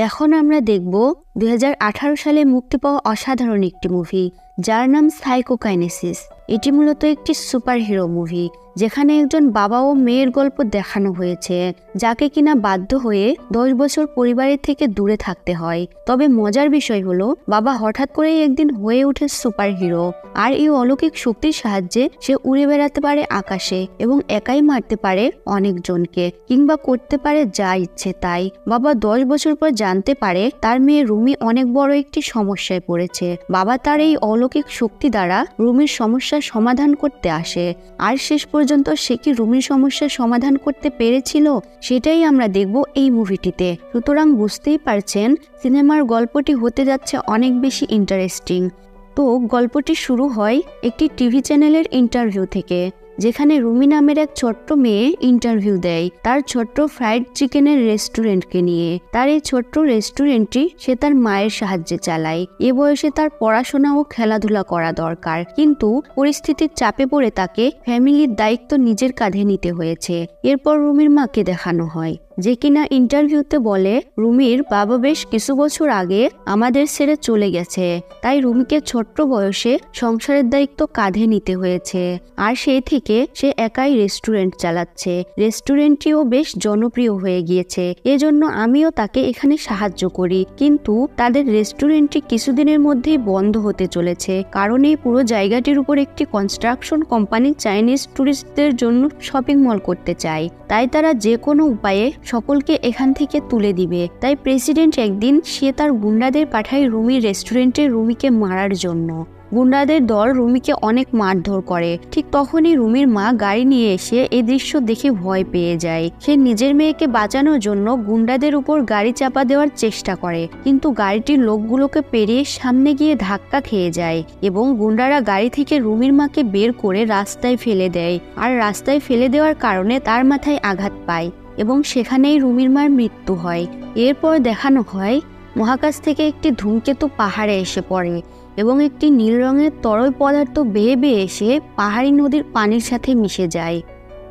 এখন আমরা দেখব দুই হাজার আঠারো সালে মুক্তি পাওয়া অসাধারণ একটি মুভি যার নাম সাইকোকাইনেসিস এটি মূলত একটি সুপার হিরো মুভি যেখানে একজন বাবা ও মেয়ের গল্প দেখানো হয়েছে, যাকে কিনা বাধ্য হয়ে দশ বছর পরিবারের থেকে দূরে থাকতে হয়। তবে মজার বিষয় হলো, বাবা হঠাৎ করেই একদিন হয়ে ওঠে সুপার হিরো আর এই অলৌকিক শক্তির সাহায্যে সে উড়ে বেড়াতে পারে আকাশে এবং একাই মারতে পারে অনেকজনকে, কিংবা করতে পারে যা ইচ্ছে তাই। বাবা দশ বছর পর জানতে পারে, তার মেয়ে রুমি অনেক বড় একটি সমস্যায় পড়েছে। বাবা তার এই অলৌকিক শক্তি দ্বারা রুমির সমস্যার সমাধান করতে আসে। আর শেষ পর্যন্ত সে কি রুমির সমস্যার সমাধান করতে পেরেছিল, সেটাই আমরা দেখব এই মুভিটিতে। সুতরাং বুঝতেই পারছেন, সিনেমার গল্পটি হতে যাচ্ছে অনেক বেশি ইন্টারেস্টিং তো গল্পটি শুরু হয় একটি টিভি চ্যানেলের ইন্টারভিউ থেকে। যেখানে রুমি নামের এক ছোট্ট মেয়ে ইন্টারভিউ দেয়। তার ছোট্ট ফ্রাইড চিকেনের রেস্টুরেন্টকে নিয়ে। তার এই ছোট্ট রেস্টুরেন্টটি সে তার মায়ের সাহায্যে চালায়। এ বয়সে তার পড়াশোনা ও খেলাধুলা করা দরকার। কিন্তু পরিস্থিতির চাপে পড়ে তাকে ফ্যামিলির দায়িত্ব নিজের কাঁধে নিতে হয়েছে। এরপর রুমির মাকে দেখানো হয়। যে কিনা ইন্টারভিউতে বলে, রুমির বাবা বেশ কিছু বছর আগে আমাদের ছেড়ে চলে গেছে। তাই রুমিকে ছোট্ট বয়সে সংসারের দায়িত্ব কাঁধে নিতে হয়েছে। আর সেই থেকে সে একাই রেস্টুরেন্ট চালাচ্ছে। রেস্টুরেন্টটিও বেশ জনপ্রিয় হয়ে গিয়েছে। এজন্য আমিও তাকে এখানে সাহায্য করি। কিন্তু তাদের রেস্টুরেন্টটি কিছুদিনের মধ্যেই বন্ধ হতে চলেছে। কারণ এই পুরো জায়গাটির উপর একটি কনস্ট্রাকশন কোম্পানি চাইনিজ ট্যুরিস্টদের জন্য শপিং মল করতে চায়। তাই তারা যে কোনো উপায়ে সকলকে এখান থেকে তুলে দিবে। তাই প্রেসিডেন্ট একদিন সে তার গুন্ডাদের পাঠায় রুমির রেস্টুরেন্টে রুমিকে মারার জন্য। গুন্ডাদের দল রুমিকে অনেক মারধর করে। ঠিক তখনই রুমির মা গাড়ি নিয়ে এসে এই দৃশ্য দেখে ভয় পেয়ে যায়। সে নিজের মেয়েকে বাঁচানোর জন্য গুন্ডাদের উপর গাড়ি চাপা দেওয়ার চেষ্টা করে। কিন্তু গাড়িটির লোকগুলোকে পেরিয়ে সামনে গিয়ে ধাক্কা খেয়ে যায় এবং গুন্ডারা গাড়ি থেকে রুমির মাকে বের করে রাস্তায় ফেলে দেয় আর রাস্তায় ফেলে দেওয়ার কারণে তার মাথায় আঘাত পায় এবং সেখানেই রুমির মার মৃত্যু হয়। এরপর দেখানো হয়, মহাকাশ থেকে একটি ধূমকেতু পাহাড়ে এসে পড়ে। এবং একটি নীল রঙের তরল পদার্থ বেয়ে বেয়ে এসে পাহাড়ি নদীর পানির সাথে মিশে যায়।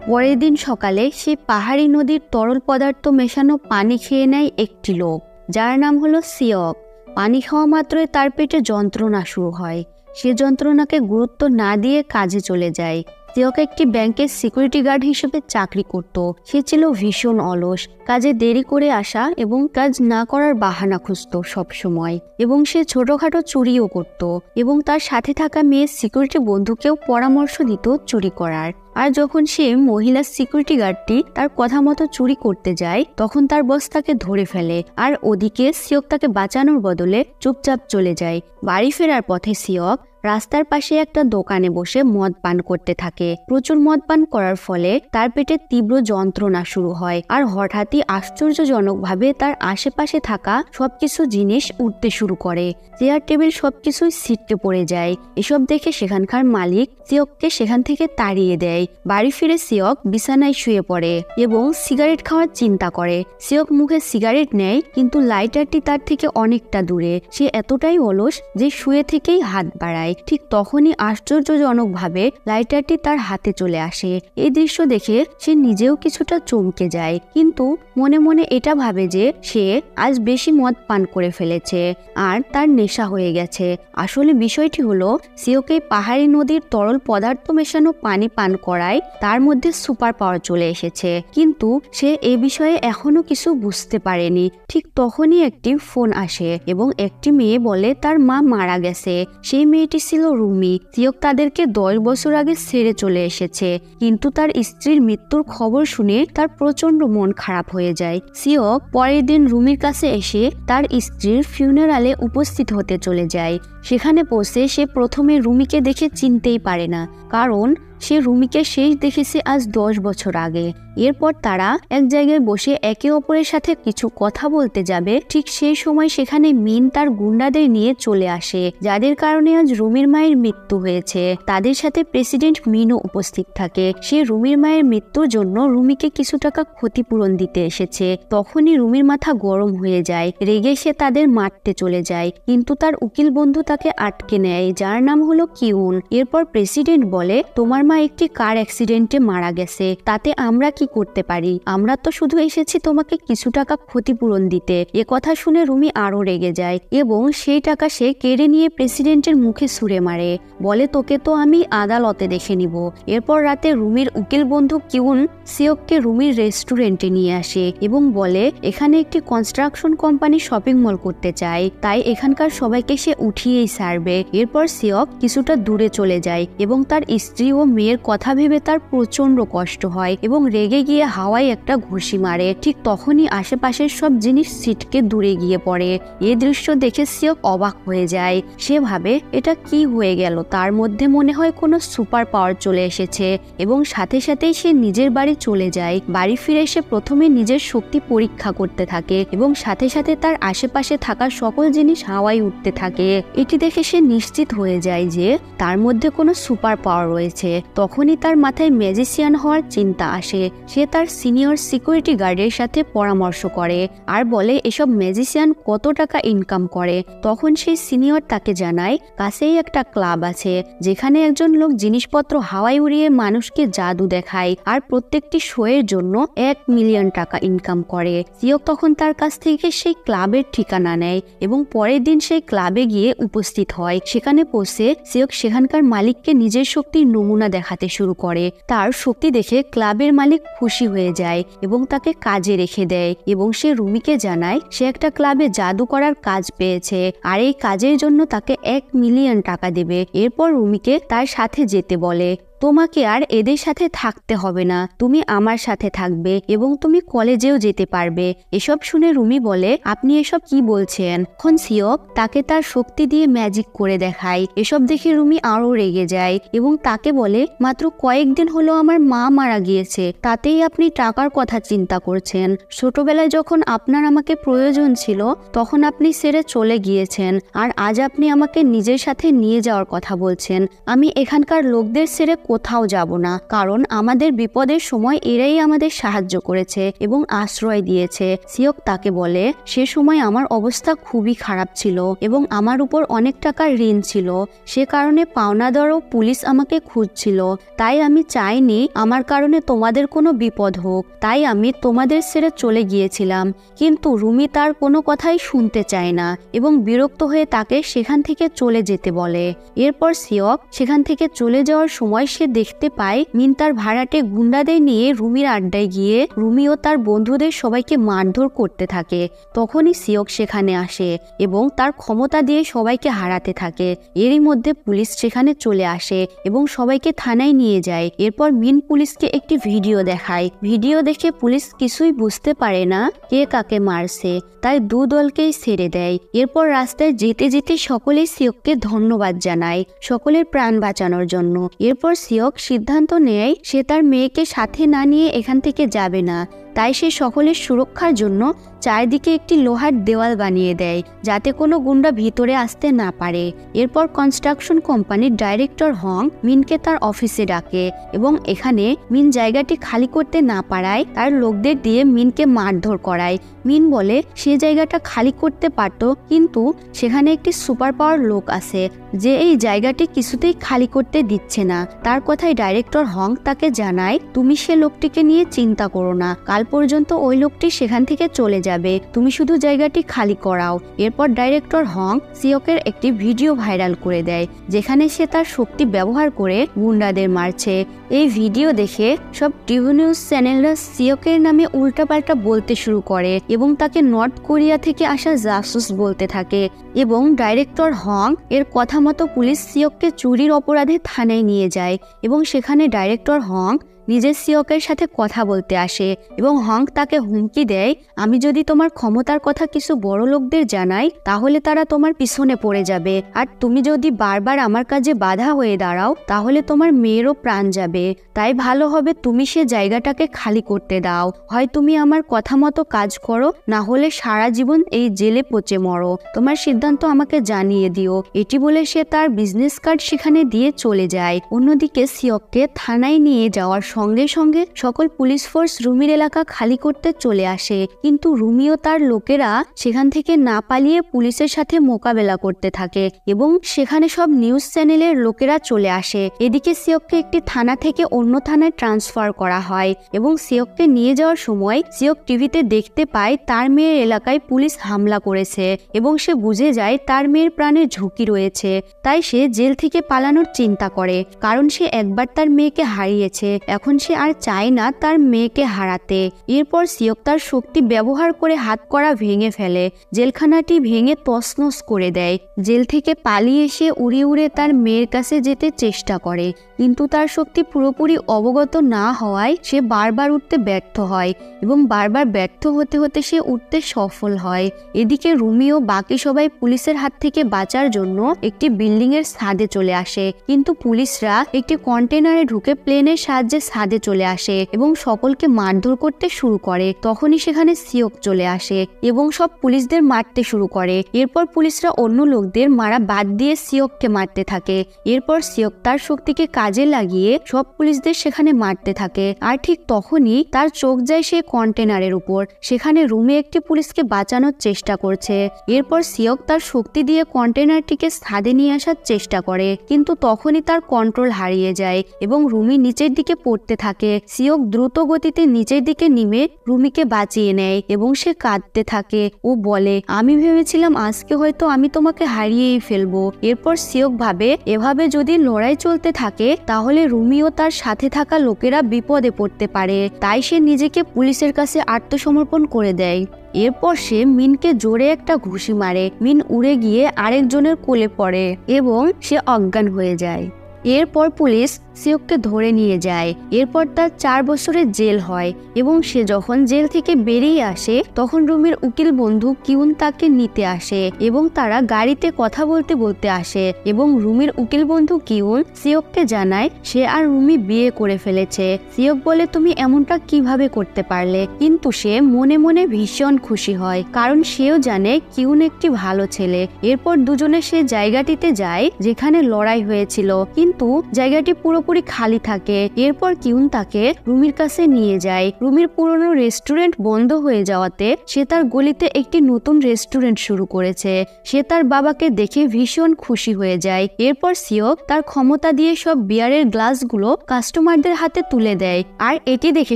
পরের দিন সকালে সে পাহাড়ি নদীর তরল পদার্থ মেশানো পানি খেয়ে নেয় একটি লোক, যার নাম হলো সিয়ক। পানি খাওয়া মাত্রই তার পেটে যন্ত্রণা শুরু হয়। সে যন্ত্রণাকে গুরুত্ব না দিয়ে কাজে চলে যায়। সিয়ক একটি ব্যাংকের সিকিউরিটি গার্ড হিসেবে চাকরি করত। সে ছিল ভীষণ অলস, কাজে দেরি করে আসা এবং কাজ না করার বাহানা খুঁজত সবসময় এবং সে ছোটখাটো চুরিও করত এবং তার সাথে থাকা মেয়ে সিকিউরিটি বন্ধুকেও পরামর্শ দিত চুরি করার। আর যখন সে মহিলা সিকিউরিটি গার্ডটি তার কথা মতো চুরি করতে যায়, তখন তার বস তাকে ধরে ফেলে আর ওদিকে সিয়ক তাকে বাঁচানোর বদলে চুপচাপ চলে যায়। বাড়ি ফেরার পথে সিয়ক রাস্তার পাশে একটা দোকানে বসে মদ পান করতে থাকে। প্রচুর মদ পান করার ফলে তার পেটে তীব্র যন্ত্রণা শুরু হয় আর হঠাৎই আশ্চর্যজনকভাবে তার আশেপাশে থাকা সবকিছু জিনিস উঠতে শুরু করে। চেয়ার, টেবিল সবকিছুই ছিটকে পড়ে যায়। এসব দেখে সেখানকার মালিক সিয়ককে সেখান থেকে তাড়িয়ে দেয়। বাড়ি ফিরে সিয়ক বিছানায় শুয়ে পড়ে এবং সিগারেট খাওয়ার চিন্তা করে। সিয়ক মুখে সিগারেট নেয়, কিন্তু লাইটারটি তার থেকে অনেকটা দূরে। সে এতটাই অলস যে শুয়ে থেকেই হাত বাড়ায়। ঠিক তখনই আশ্চর্যজনকভাবে লাইটারটি তার হাতে চলে আসে। এই দৃশ্য দেখে সে নিজেও কিছুটা চমকে যায়, কিন্তু মনে মনে এটা ভাবে যে সে আজ বেশি মদ পান করে ফেলেছে আর তার নেশা হয়ে গেছে। আসলে বিষয়টি হলো, সিওকে পাহাড়ি নদীর তরল পদার্থ মেশানো পানি পান করায় তার মধ্যে সুপার পাওয়ার চলে এসেছে, কিন্তু সে এ বিষয়ে এখনও কিছু বুঝতে পারেনি। ঠিক তখনই একটি ফোন আসে এবং একটি মেয়ে বলে তার মা মারা গেছে। সেই মেয়েটি ছিল রুমি। তিয়ক তাদেরকে দশ বছর আগে ছেড়ে চলে এসেছে। কিন্তু তার স্ত্রীর মৃত্যুর খবর শুনে তার প্রচণ্ড মন খারাপ হয়ে যায়। সিয়ক পরের দিন রুমির কাছে এসে তার স্ত্রীর ফিউনারালে উপস্থিত হতে চলে যায়। সেখানে পৌঁছে সে প্রথমে রুমিকে দেখে চিনতেই পারে না। কারণ সে রুমিকে শেষ দেখেছে আজ দশ বছর আগে। এরপর তারা এক জায়গায় বসে একে অপরের সাথে কিছু কথা বলতে যাবে। ঠিক সেই সময় সেখানে মিন তার গুন্ডাদের নিয়ে চলে আসে, যাদের কারণে আজ রুমির মায়ের মৃত্যু হয়েছে। তাদের সাথে প্রেসিডেন্ট মিনও উপস্থিত থাকে। সে রুমির মায়ের মৃত্যুর জন্য রুমিকে কিছু টাকা ক্ষতিপূরণ দিতে এসেছে। তখনই রুমির মাথা গরম হয়ে যায়। রেগে সে তাদের মারতে চলে যায়। কিন্তু তার উকিল বন্ধু তাকে আটকে নেয়, যার নাম হলো কিউন। এরপর প্রেসিডেন্ট বলে, তোমার মা একটি কার অ্যাক্সিডেন্টে মারা গেছে। তাতে আমরা কি করতে পারি? আমরা তো শুধু এসেছি তোমাকে কিছু টাকা ক্ষতিপূরণ দিতে। এ কথা শুনে রুমি আরও রেগে যায় এবং সেই টাকা সে কেড়ে নিয়ে প্রেসিডেন্টের মুখে সুরে মারে। বলে, তোকে তো আমি আদালতে দেখে নিব। এরপর রাতে রুমির উকিল বন্ধু কিউন সিয়ককে রুমির রেস্টুরেন্টে নিয়ে আসে এবং বলে, এখানে একটি কনস্ট্রাকশন কোম্পানি শপিং মল করতে চায় তাই এখানকার সবাইকে সে উঠিয়েই সারবে। এরপর সিয়ক কিছুটা দূরে চলে যায় এবং তার স্ত্রী ও মেয়ের কথা ভেবে তার প্রচণ্ড কষ্ট হয় এবং রেগে গিয়ে হাওয়ায় একটা ঘুষি মারে। ঠিক তখনই আশেপাশের সব জিনিস সিটকে দূরে গিয়ে পড়ে। এ দৃশ্য দেখে সিয়ক অবাক হয়ে যায়। সে ভাবে, এটা কি হয়ে গেল? তার মধ্যে মনে হয় কোনো সুপার পাওয়ার চলে এসেছে। এবং সাথে সাথেই সে নিজের বাড়ি চলে যায়। বাড়ি ফিরে এসে প্রথমে নিজের শক্তি পরীক্ষা করতে থাকে এবং সাথে সাথে তার আশেপাশে থাকা সকল জিনিস হাওয়ায় উঠতে থাকে। এটি দেখে সে নিশ্চিত হয়ে যায় যে, তার মধ্যে কোনো সুপার পাওয়ার রয়েছে। তখনই তার মাথায় ম্যাজিশিয়ান হওয়ার চিন্তা আসে। সে তার সিনিয়র সিকিউরিটি গার্ডের সাথে পরামর্শ করে আর বলে, এসব ম্যাজিশিয়ান কত টাকা ইনকাম করে? তখন সেই সিনিয়র তাকে জানায়, কাছেই একটা ক্লাব আছে, যেখানে একজন লোক জিনিসপত্র হাওয়ায় উড়িয়ে মানুষকে জাদু দেখায় আর প্রত্যেকটি শোয়ের জন্য এক মিলিয়ন টাকা ইনকাম করে। সিয়ক তখন তার কাছ থেকে সেই ক্লাবের ঠিকানা নেয় এবং পরের দিন সেই ক্লাবে গিয়ে উপস্থিত হয়। সেখানে পৌঁছে সিয়ক সেখানকার মালিককে নিজের শক্তির নমুনা দেখাতে শুরু করে। তার শক্তি দেখে ক্লাবের মালিক খুশি হয়ে যায় এবং তাকে কাজে রেখে দেয় এবং সে রুমিকে জানায়, সে একটা ক্লাবে জাদু করার কাজ পেয়েছে আর এই কাজের জন্য তাকে এক মিলিয়ন টাকা দেবে। এরপর রুমিকে তার সাথে যেতে বলে। তোমাকে আর এদের সাথে থাকতে হবে না। তুমি আমার সাথে থাকবে এবং তুমি কলেজেও যেতে পারবে। এসব শুনে রুমি বলে, আপনি এসব কি বলছেন? এখন সিয়ক তাকে তার শক্তি দিয়ে ম্যাজিক করে দেখায়। এসব দেখে রুমি আরও রেগে যায় এবং তাকে বলে, মাত্র কয়েকদিন হলো আমার মা মারা গিয়েছে। তাতেই আপনি টাকার কথা চিন্তা করছেন। ছোটবেলায় যখন আপনার আমাকে প্রয়োজন ছিল, তখন আপনি সেরে চলে গিয়েছেন। আর আজ আপনি আমাকে নিজের সাথে নিয়ে যাওয়ার কথা বলছেন। আমি এখানকার লোকদের সেরে কোথাও যাব না, কারণ আমাদের বিপদের সময় এরাই আমাদের সাহায্য করেছে এবং আশ্রয় দিয়েছে। সিয়ক তাকে বলে, সে সময় আমার অবস্থা খুবই খারাপ ছিল এবং আমার উপর অনেক টাকার ঋণ ছিল। সে কারণে পাওনাদার ও পুলিশ আমাকে খুঁজছিল। তাই আমি চাইনি আমার কারণে তোমাদের কোনো বিপদ হোক। তাই আমি তোমাদের ছেড়ে চলে গিয়েছিলাম। কিন্তু রুমি তার কোনো কথাই শুনতে চায় না এবং বিরক্ত হয়ে তাকে সেখান থেকে চলে যেতে বলে। এরপর সিয়ক সেখান থেকে চলে যাওয়ার সময় সে দেখতে পায় মিন তার ভাড়াটে গুন্ডাদের নিয়ে রুমির আড্ডায় গিয়ে রুমি ও তার বন্ধুদের সবাইকে মারধর করতে থাকে। তখনই সিয়ক সেখানে আসে এবং তার ক্ষমতা দিয়ে সবাইকে হারাতে থাকে। এরই মধ্যে পুলিশ সেখানে চলে আসে এবং সবাইকে থানায় নিয়ে যায়। এরপর মিন পুলিশকে একটি ভিডিও দেখায়। ভিডিও দেখে পুলিশ কিছুই বুঝতে পারে না কে কাকে মারছে। তাই দু দলকেই ছেড়ে দেয়। এরপর রাস্তায় যেতে যেতে সকলেই সিয়ককে ধন্যবাদ জানায়। সকলের প্রাণ বাঁচানোর জন্য। এরপর সিয়ক সিদ্ধান্ত নেয় সে তার মেয়েকে সাথে না নিয়ে এখান থেকে যাবে না। তাই সে সকলের সুরক্ষার জন্য চারদিকে একটি লোহার দেওয়াল বানিয়ে দেয়, যাতে কোনো গুন্ডা ভিতরে আসতে না পারে। এরপর কনস্ট্রাকশন কোম্পানির ডাইরেক্টর হং মিনকে তার অফিসে ডাকে এবং এখানে মিন জায়গাটি খালি করতে না পারায় তার লোকদের দিয়ে মিনকে মারধর করায়। মিন বলে, সে জায়গাটা খালি করতে পারত, কিন্তু সেখানে একটি সুপার পাওয়ার লোক আছে, যে এই জায়গাটি কিছুতেই খালি করতে দিচ্ছে না। তার কথায় ডাইরেক্টর হং তাকে জানায়, তুমি সে লোকটিকে নিয়ে চিন্তা করো না, কাল পর্যন্ত ওই লোকটি সেখান থেকে চলে যাবে। তুমি শুধু জায়গাটি খালি করাও। এরপর ডাইরেক্টর হং সিয়কের একটি ভিডিও ভাইরাল করে দেয়, যেখানে সে তার শক্তি ব্যবহার করে গুন্ডাদের মারছে। এই ভিডিও দেখে সব টিভি নিউজ চ্যানেলরা সিয়কের নামে উল্টাপাল্টা বলতে শুরু করে এবং তাকে নর্থ কোরিয়া থেকে আসা জাসুস বলতে থাকে এবং ডাইরেক্টর হং এর কথা মতো পুলিশ সিয়ককে চুরির অপরাধে থানায় নিয়ে যায় এবং সেখানে ডাইরেক্টর হং নিজের সিয়কের সাথে কথা বলতে আসে এবং হং তাকে হুমকি দেয়, আমি যদি তোমার ক্ষমতার কথা কিছু বড় লোকদের জানাই, তাহলে তারা তোমার পিছনে পড়ে যাবে। আর তুমি যদি বারবার আমার কাজে বাধা হয়ে দাঁড়াও, তাহলে তোমার মেয়েরও প্রাণ যাবে। তাই ভালো হবে তুমি সে জায়গাটাকে খালি করতে দাও। হয় তুমি আমার কথা মতো কাজ করো, না হলে সারা জীবন এই জেলে পচে মরো। তোমার সিদ্ধান্ত আমাকে জানিয়ে দিও। এটি বলে সে তার বিজনেস কার্ড সেখানে দিয়ে চলে যায়। অন্যদিকে সিয়ককে থানায় নিয়ে যাওয়ার সঙ্গে সঙ্গে সকল পুলিশ ফোর্স রুমির এলাকা খালি করতে চলে আসে। কিন্তু রুমি ও তার লোকেরা সেখান থেকে না পালিয়ে পুলিশের সাথে মোকাবেলা করতে থাকে এবং সেখানে সব নিউজ চ্যানেলের লোকেরা চলে আসে। এদিকে সিয়ককে একটি থানা থেকে অন্য থানায় ট্রান্সফার করা হয় এবং সিয়ককে নিয়ে যাওয়ার সময় সিয়ক টিভিতে দেখতে পায় তার মেয়ের এলাকায় পুলিশ হামলা করেছে এবং সে বুঝে যায় তার মেয়ের প্রাণের ঝুঁকি রয়েছে। তাই সে জেল থেকে পালানোর চিন্তা করে, কারণ সে একবার তার মেয়েকে হারিয়েছে। এখন সে আর চায় না তার মেয়েকে হারাতে। এরপর সিয়ক তার শক্তি ব্যবহার করে হাত করা ভেঙে ফেলে। জেলখানাটি ভেঙে তছনছ করে দেয়। জেল থেকে পালিয়ে এসে উড়ে উড়ে তার মেয়ের কাছে যেতে চেষ্টা করে। কিন্তু তার শক্তি পুরোপুরি অবগত না হওয়ায় সে বারবার উঠতে ব্যর্থ হয় এবং বারবার ব্যর্থ হতে হতে সে উঠতে সফল হয়। এদিকে রুমি ও বাকি সবাই পুলিশের হাত থেকে বাঁচার জন্য একটি বিল্ডিং এর ছাদে চলে আসে। কিন্তু পুলিশরা একটি কন্টেনারে ঢুকে প্লেনের সাহায্যে ছাদে চলে আসে এবং সকলকে মারধর করতে শুরু করে। তখনই সেখানে সিয়ক চলে আসে এবং সব পুলিশদের মারতে শুরু করে। এরপর পুলিশরা অন্য লোকদের মারা বাদ দিয়ে সিয়ককে মারতে থাকে। এরপর সিয়ক তার শক্তিকে কাজে লাগিয়ে সব পুলিশদের সেখানে মারতে থাকে। আর ঠিক তখনই তার চোখ যায় সেই কন্টেনারের উপর। সেখানে রুমে একটি পুলিশকে বাঁচানোর চেষ্টা করছে। এরপর সিয়ক তার শক্তি দিয়ে কন্টেনারটিকে ছাদে নিয়ে আসার চেষ্টা করে। কিন্তু তখনই তার কন্ট্রোল হারিয়ে যায় এবং রুমি নিচের দিকে পড়তে থাকে। সিয়ক দ্রুত গতিতে নিচের দিকে নেমে রুমিকে বাঁচিয়ে নেয় এবং সে কাঁদতে থাকে। ও বলে, আমি ভেবেছিলাম আজকে হয়তো আমি তোমাকে হারিয়েই ফেলব। এরপর সিয়ক ভাবে, এভাবে যদি লড়াই চলতে থাকে, তাহলে রুমি ও তার সাথে থাকা লোকেরা বিপদে পড়তে পারে। তাই সে নিজেকে পুলিশের কাছে আত্মসমর্পণ করে দেয়। এরপর সে মিনকে জোরে একটা ঘুষি মারে। মিন উড়ে গিয়ে আরেকজনের কোলে পড়ে এবং সে অজ্ঞান হয়ে যায়। এরপর পুলিশ সিয়ককে ধরে নিয়ে যায়। এরপর তার চার বছরের জেল হয় এবং সে যখন জেল থেকে বেরিয়ে আসে, তখন রুমির উকিল বন্ধু কিউন তাকে নিতে আসে এবং তারা গাড়িতে কথা বলতে বলতে আসে এবং রুমির উকিল বন্ধু কিউন সিয়ককে জানায়, সে আর রুমি বিয়ে করে ফেলেছে। সিয়ক বলে, তুমি এমনটা কীভাবে করতে পারলে? কিন্তু সে মনে মনে ভীষণ খুশি হয়, কারণ সেও জানে কিউন একটি ভালো ছেলে। এরপর দুজনে সে জায়গাটিতে যায়, যেখানে লড়াই হয়েছিল। কিন্তু জায়গাটি পুরোপুরি খালি থাকে। এরপর কিউন তাকে রুমির কাছে নিয়ে যায়। রুমির পুরনো রেস্টুরেন্ট বন্ধ হয়ে যাওয়াতে সে তার গলিতে একটি নতুন রেস্টুরেন্ট শুরু করেছে। সে তার বাবাকে দেখে ভীষণ খুশি হয়ে যায়। এরপর সিয়ক তার ক্ষমতা দিয়ে সব বিয়ারের গ্লাসগুলো কাস্টমারদের হাতে তুলে দেয়। আর এটি দেখে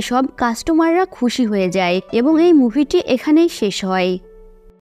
সব কাস্টমাররা খুশি হয়ে যায় এবং এই মুভিটি এখানেই শেষ হয়।